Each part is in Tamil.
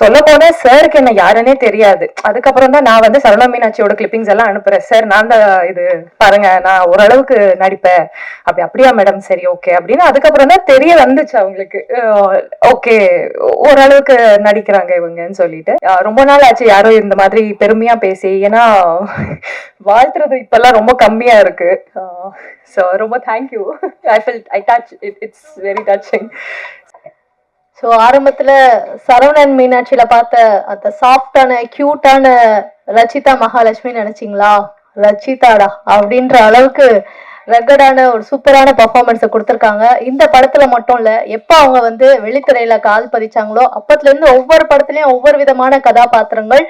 சொல்ல போனா சாருக்கு என்ன யாருன்னே தெரியாது. அதுக்கப்புறம் தான் நான் வந்து சரவணா மீனாட்சியோட கிளிப்பிங்ஸ் எல்லாம் அனுப்புறேன். சார் நான் தான் இது பாருங்க நான் ஓரளவுக்கு நடிப்பேன். அப்படி அப்படியா மேடம் சரி ஓகே அப்படின்னு அதுக்கப்புறம் தான் தெரிய வந்துச்சு அவங்களுக்கு. ஓகே ஓரளவுக்கு நடிக்கிறாங்க இவங்கன்னு சொல்லிட்டு. ரொம்ப நாள் ஆச்சு யாரோ இந்த மாதிரி பெருமையா பேசி. ஏன்னா வாழ்த்துறது இப்பெல்லாம் ரொம்ப கம்மியா இருக்கு. ஸோ ரொம்ப thank you I feel I touch it it's very touching so ஆரம்பத்துல சரவணன் மீனாட்சியில பார்த்த அந்த சாஃப்டான கியூட்டான ரச்சிதா மகாலட்சுமி நினைச்சிங்களா? ரச்சிதாடா அப்படின்ற அளவுக்கு ரெக்கடான ஒரு சூப்பரான பர்ஃபார்மன்ஸை கொடுத்துருக்காங்க. இந்த படத்துல மட்டும் இல்ல எப்போ அவங்க வந்து வெளித்துறையில கால் பதிச்சாங்களோ அப்பத்துல இருந்து ஒவ்வொரு படத்துலயும் ஒவ்வொரு விதமான கதாபாத்திரங்கள்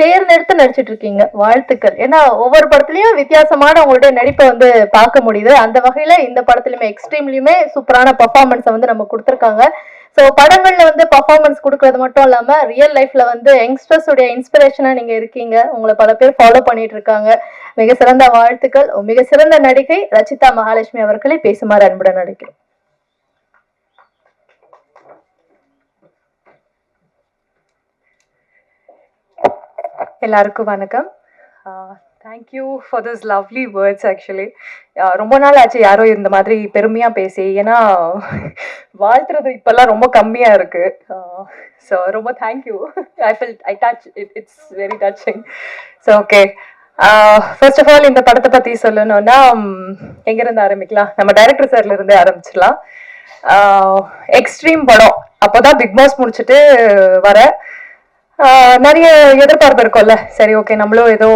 தேர்ந்தெடுத்து நடிச்சிட்டு இருக்கீங்க. வாழ்த்துக்கள். ஏன்னா ஒவ்வொரு படத்துலயும் வித்தியாசமான உங்களுடைய நடிப்பை வந்து பார்க்க முடியுது. அந்த வகையில இந்த படத்துலயுமே எக்ஸ்ட்ரீம்லயுமே சூப்பரான பர்ஃபார்மன்ஸை வந்து நம்ம கொடுத்துருக்காங்க. ஸோ படங்கள்ல வந்து பர்ஃபார்மன்ஸ் கொடுக்கறது மட்டும் இல்லாம ரியல் லைஃப்ல வந்து யங்ஸ்டர்ஸ் உடைய இன்ஸ்பிரேஷனா நீங்க இருக்கீங்க. உங்களை பல பேர் ஃபாலோ பண்ணிட்டு இருக்காங்க. மிக சிறந்த வாழ்த்துக்கள். மிக சிறந்த நடிகை ரச்சிதா மகாலட்சுமி அவர்களை பேசுமாறு அன்புடன் நடிக்கிறோம் எல்லாருக்கும் வணக்கம். Thank you for this lovely words actually ரொம்ப நாள் ஆச்சு யாரோ இந்த மாதிரி பெருமையாக பேசி. ஏன்னா வாழ்த்துறது இப்பெல்லாம் ரொம்ப கம்மியா இருக்கு. ஸோ ரொம்ப thank you I feel I touch it it's very touching so okay first of all இந்த படத்தை பத்தி சொல்லணும்னா எங்கேருந்து எங்கிருந்து ஆரம்பிக்கலாம்? நம்ம டைரக்டர் சார்ல இருந்து ஆரம்பிச்சிடலாம். எக்ஸ்ட்ரீம் படம். அப்போதான் பிக் பாஸ் முடிச்சுட்டு வர. நிறைய எதிர்பார்ப்பு இருக்கும்ல. சரி ஓகே நம்மளும் ஏதோ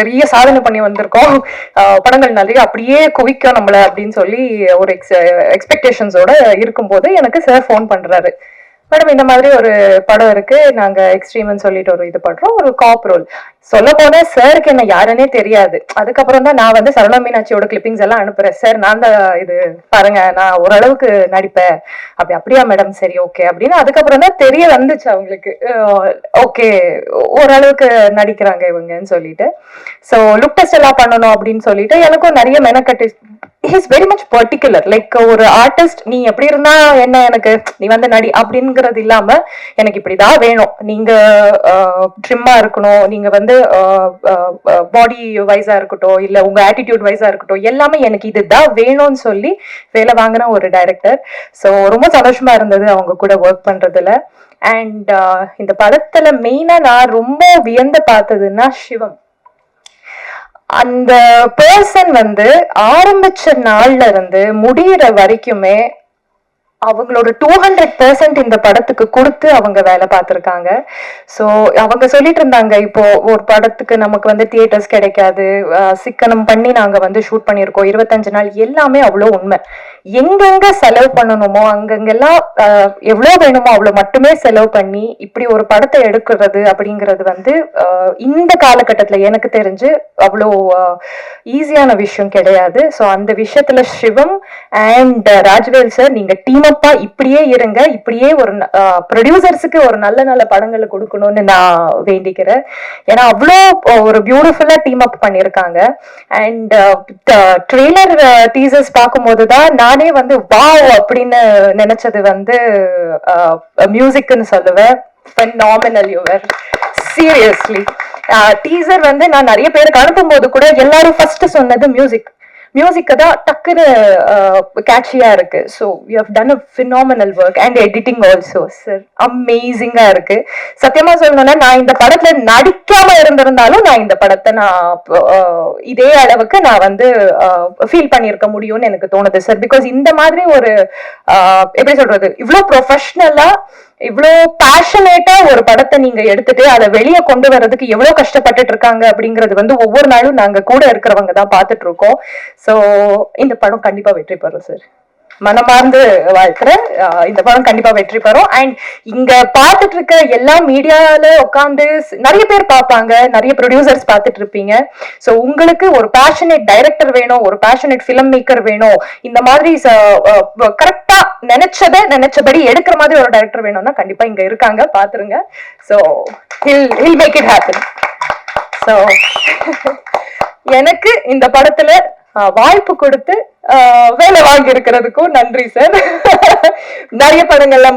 பெரிய சாதனை பண்ணி வந்திருக்கோம். ஆஹ் படங்கள் நிறைய அப்படியே குவிக்கும் நம்மள அப்படின்னு சொல்லி ஒரு எக்ஸ் எக்ஸ்பெக்டேஷன்ஸோட இருக்கும்போது எனக்கு சார் ஃபோன் பண்றாரு. மேடம் இந்த மாதிரி ஒரு படம் இருக்கு. நாங்க எக்ஸ்ட்ரீம்னு சொல்லிட்டு ஒரு இது பண்றோம். ஒரு காப் ரோல் சொல்ல போனா சாருக்கு என்ன யாருன்னே தெரியாது. அதுக்கப்புறம் தான் நான் வந்து சரணா மீனாட்சியோட கிளிப்பிங்ஸ் எல்லாம் அனுப்புறேன். சார் நான் தான் இது பாருங்க நான் ஓரளவுக்கு நடிப்பேன். அப்படி அப்படியா மேடம் சரி ஓகே அப்படின்னு அதுக்கப்புறம் தான் தெரிய வந்துச்சு அவங்களுக்கு. ஓகே ஓரளவுக்கு நடிக்கிறாங்க இவங்கன்னு சொல்லிட்டு. ஸோ லுக் டெஸ்ட் எல்லாம் பண்ணணும் அப்படின்னு சொல்லிட்டு எனக்கும் நிறைய மெனக்கட்டு is very much particular like ஒரு ஆர்டிஸ்ட் நீ எப்படி இருந்தா என்ன எனக்கு? நீ வந்து நடி அப்படிங்கிறது இல்லாம எனக்கு இப்படிதான் வேணும். நீங்க ட்ரிம்மா இருக்கணும். நீங்க வந்து பாடி வைஸா இருக்கட்டும் இல்ல உங்க ஆட்டிடியூட் வைஸா இருக்கட்டும் எல்லாமே எனக்கு இதுதான் வேணும்னு சொல்லி வேலை வாங்கின ஒரு டைரக்டர் ஸோ ரொம்ப சந்தோஷமா இருந்தது அவங்க கூட ஒர்க் பண்றதுல. அண்ட் இந்த படத்துல மெயினா நான் ரொம்ப வியந்து பார்த்ததுன்னா சிவம். அந்த பர்சன் வந்து ஆரம்பிச்ச நாள்ல இருந்து முடியிற வரைக்குமே அவங்களோட டூ ஹண்ட்ரட் பெர்சன்ட் இந்த படத்துக்கு கொடுத்து அவங்க வேலை பார்த்துருக்காங்க. ஸோ அவங்க சொல்லிட்டு இருந்தாங்க இப்போ ஒரு படத்துக்கு நமக்கு வந்து தியேட்டர்ஸ் கிடைக்காது. சிக்கனம் பண்ணி நாங்கள் வந்து ஷூட் பண்ணியிருக்கோம். இருபத்தஞ்சு நாள் எல்லாமே அவ்வளோ உண்மை. எங்கெங்க செலவு பண்ணணுமோ அங்கங்கெல்லாம் எவ்வளோ எவ்வளவு வேணுமோ அவ்வளவு மட்டுமே செலவு பண்ணி இப்படி ஒரு படத்தை எடுக்கிறது அப்படிங்கிறது வந்து இந்த காலகட்டத்துல எனக்கு தெரிஞ்சு அவ்வளோ ஈஸியான விஷயம் கிடையாது. ஸோ அந்த விஷயத்துல சிவம் அண்ட் ராஜ்வேல் சார் நீங்க டீம் அப்பா இப்படியே இருங்க. இப்படியே ஒரு ப்ரொடியூசர்ஸுக்கு ஒரு நல்ல நல்ல படங்களை கொடுக்கணும்னு நான் வேண்டிக்கிறேன். ஏன்னா அவ்வளோ ஒரு பியூட்டிஃபுல்லா டீம் அப் பண்ணியிருக்காங்க அண்ட் ட்ரெய்லர் டீசர்ஸ் பார்க்கும்போது தான் நான் வந்து வாவ் அப்படின்னு நினைச்சது வந்து மியூசிக்னு சொல்லுவேன். Phenomenal யுவர் சீரியஸ்லி டீசர் வந்து நான் நிறைய பேருக்கு அனுப்பும்போது கூட எல்லாரும் ஃபர்ஸ்ட் சொன்னது மியூசிக் மியூசிக்கு தான் டக்குன்னு கேட்சியா இருக்கு. So you have done a phenomenal work and editing also sir அமேசிங்கா இருக்கு. சத்தியமா சொல்லணும்னா நான் இந்த படத்துல நடிக்காம இருந்திருந்தாலும் நான் இந்த படத்தை நான் இதே அளவுக்கு நான் வந்து ஃபீல் பண்ணியிருக்க முடியும்னு எனக்கு தோணுது சார் பிகாஸ் இந்த மாதிரி ஒரு எப்படி சொல்றது இவ்வளோ ப்ரொஃபஷ்னலா இவ்வளோ பேஷனேட்டா ஒரு படத்தை நீங்க எடுத்துட்டு அதை வெளியே கொண்டு வர்றதுக்கு எவ்வளவு கஷ்டப்பட்டுட்டு இருக்காங்க அப்படிங்கிறது வந்து ஒவ்வொரு நாளும் நாங்க கூட இருக்கிறவங்க தான் பார்த்துட்டு இருக்கோம். சோ இந்த படம் கண்டிப்பா வெற்றி பெறும் சார் மனமார்ந்து வாழ்த்துறேன். இந்த படம் கண்டிப்பா வெற்றி பெறும். அண்ட் இங்க பார்த்துட்டு இருக்க எல்லா மீடியால உட்காந்து நிறைய பேர் பார்ப்பாங்க. நிறைய ப்ரொடியூசர்ஸ் பார்த்துட்டு இருப்பீங்க ஸோ உங்களுக்கு ஒரு பேஷனேட் டைரக்டர் வேணும் ஒரு பேஷனேட் ஃபிலிம் மேக்கர் வேணும். இந்த மாதிரி கரெக்டா நினைச்சதை நினைச்சபடி எடுக்கிற மாதிரி ஒரு டைரக்டர் வேணும்னா கண்டிப்பா இங்க இருக்காங்க. பாத்துருங்க so we'll we'll make it happen so எனக்கு இந்த படத்துல வாய்ப்பு கொடுத்து வேலை வாங்கி இருக்கிறதுக்கும் நன்றி சார் நிறைய படங்கள்ல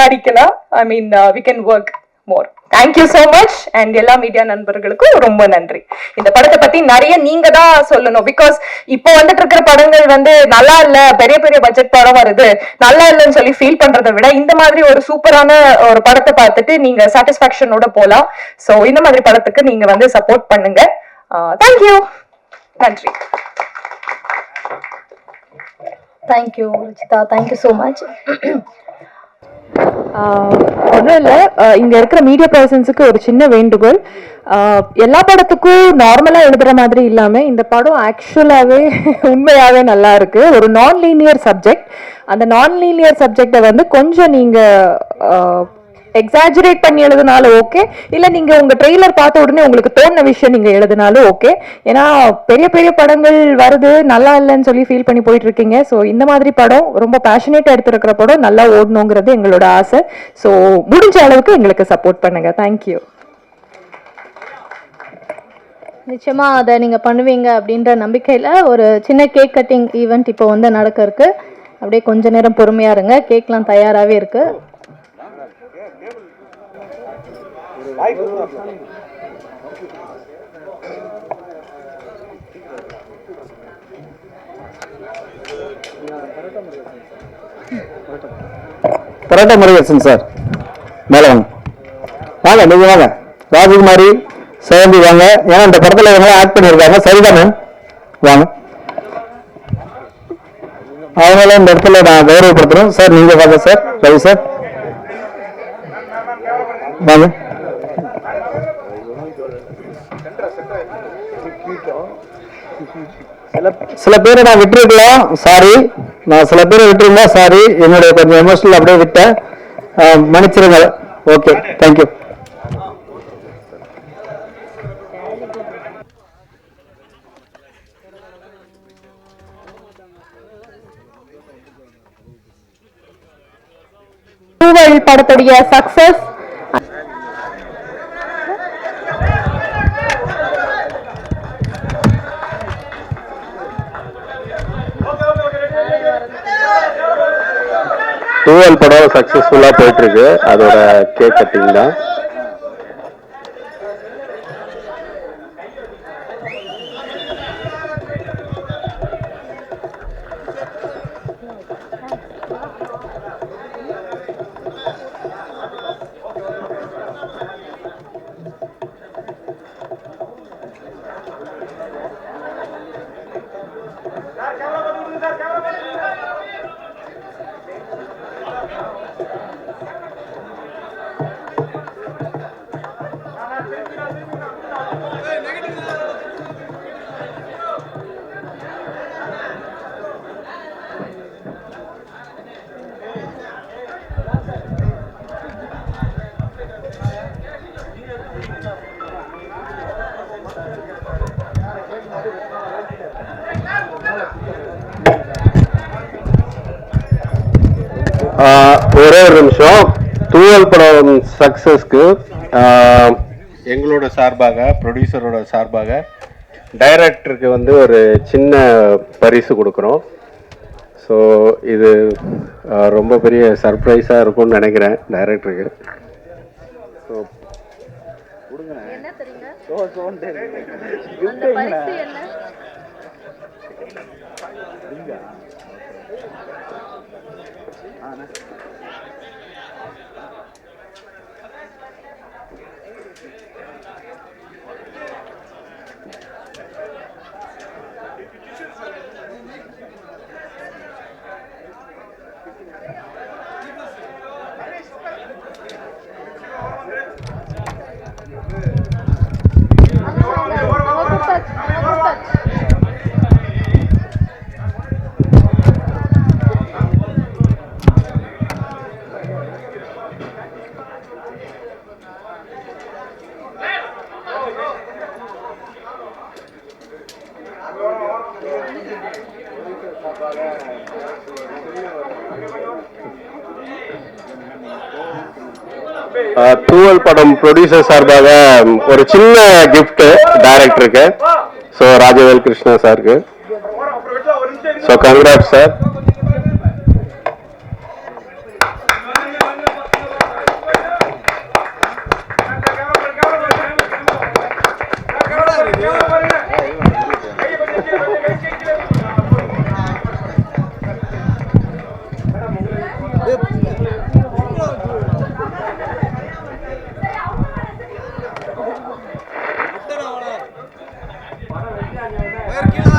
நடிக்கலாம். I mean we can work more thank you so much and எல்லா மீடியா நண்பர்களுக்கும் ரொம்ப நன்றி. இந்த படத்தை பத்தி நிறைய நீங்க தான் சொல்லணும். பிகாஸ் இப்போ வந்துட்டு இருக்கிற படங்கள் வந்து நல்லா இல்ல பெரிய பெரிய பட்ஜெட் படம் வருது. நல்லா இல்லைன்னு சொல்லி ஃபீல் பண்றதை விட இந்த மாதிரி ஒரு சூப்பரான ஒரு படத்தை பார்த்துட்டு நீங்க சாட்டிஸ்பாக்சனோட போலாம். சோ இந்த மாதிரி படத்துக்கு நீங்க வந்து சப்போர்ட் பண்ணுங்க. தேங்க்யூ நன்றி. Thank you Ruchitha thank you so much ஒன்றும் இல்லை இங்கே இருக்கிற மீடியா பர்சன்ஸுக்கு ஒரு சின்ன வேண்டுகோள். Uh, எல்லா படத்துக்கும் நார்மலாக எழுதுகிற மாதிரி இல்லாமல் இந்த படம் ஆக்சுவலாகவே உண்மையாகவே நல்லா இருக்கு. ஒரு நான் லீனியர் சப்ஜெக்ட் அந்த நான் லீனியர் சப்ஜெக்டை வந்து கொஞ்சம் நீங்கள் uh, எக்ஸாஜரேட் பண்ணி எழுதினாலும் ஓகே இல்லை நீங்கள் உங்கள் ட்ரெய்லர் பார்த்த உடனே உங்களுக்கு தோணுன விஷயம் நீங்கள் எழுதினாலும் ஓகே ஏன்னா பெரிய பெரிய படங்கள் வருது நல்லா இல்லைன்னு சொல்லி ஃபீல் பண்ணி போயிட்டு இருக்கீங்க ஸோ இந்த மாதிரி படம் ரொம்ப பேஷனேட்டாக எடுத்திருக்கிற படம் நல்லா ஓடணுங்கிறது எங்களோட ஆசை. ஸோ முடிஞ்ச அளவுக்கு எங்களுக்கு சப்போர்ட் பண்ணுங்க. தேங்க்யூ நிச்சயமா அதை நீங்க பண்ணுவீங்க அப்படின்ற நம்பிக்கையில ஒரு சின்ன கேக் கட்டிங் ஈவெண்ட் இப்போ வந்து நடக்க அப்படியே கொஞ்ச நேரம் பொறுமையா இருங்க. கேக்லாம் தயாராகவே இருக்கு. பரோட்டா முருகேசன் சார். மேலே வாங்க. வாங்க நீங்கள் வாங்க. ராஜகுமாரி சிவந்தி வாங்க. ஏன்னா இந்த படத்தில் இவங்க ஆக்ட் பண்ணியிருக்காங்க. சரிதானே வாங்க. அவங்களும் இந்த இடத்துல நான் கௌரவப்படுத்துகிறோம் சார் நீங்கள் வாங்க சார். ரவி சார். சில பேரை நான் விட்டுருக்கலாம் சாரி நான் சில பேரை விட்டுருந்தா சாரி என்னுடைய கொஞ்சம் எமோஷனல் அப்படியே விட்டேன். மன்னிச்சிருங்க ஓகே தேங்க்யூ படத்துடைய சக்சஸ் டூவல் படம் சக்சஸ்ஃபுல்லா போயிட்டு இருக்கு அதோட கேக் கட்டிங் தான். ஒரே ஒரு நிமிஷம். தூவல் படம் சக்சஸ்க்கு எங்களோட சார்பாக ப்ரொடியூசரோட சார்பாக டைரக்டருக்கு வந்து ஒரு சின்ன பரிசு கொடுக்குறோம். ஸோ இது ரொம்ப பெரிய சர்ப்ரைஸாக இருக்கும்னு நினைக்கிறேன் டைரக்டருக்கு ஸோ Şahane. தூவல் படம் ப்ரொடியூசர் சார்பாக ஒரு சின்ன கிஃப்ட் டைரக்டருக்கு ஸோ ராஜவேல் கிருஷ்ணா சாருக்கு. So congrat sir Yeah.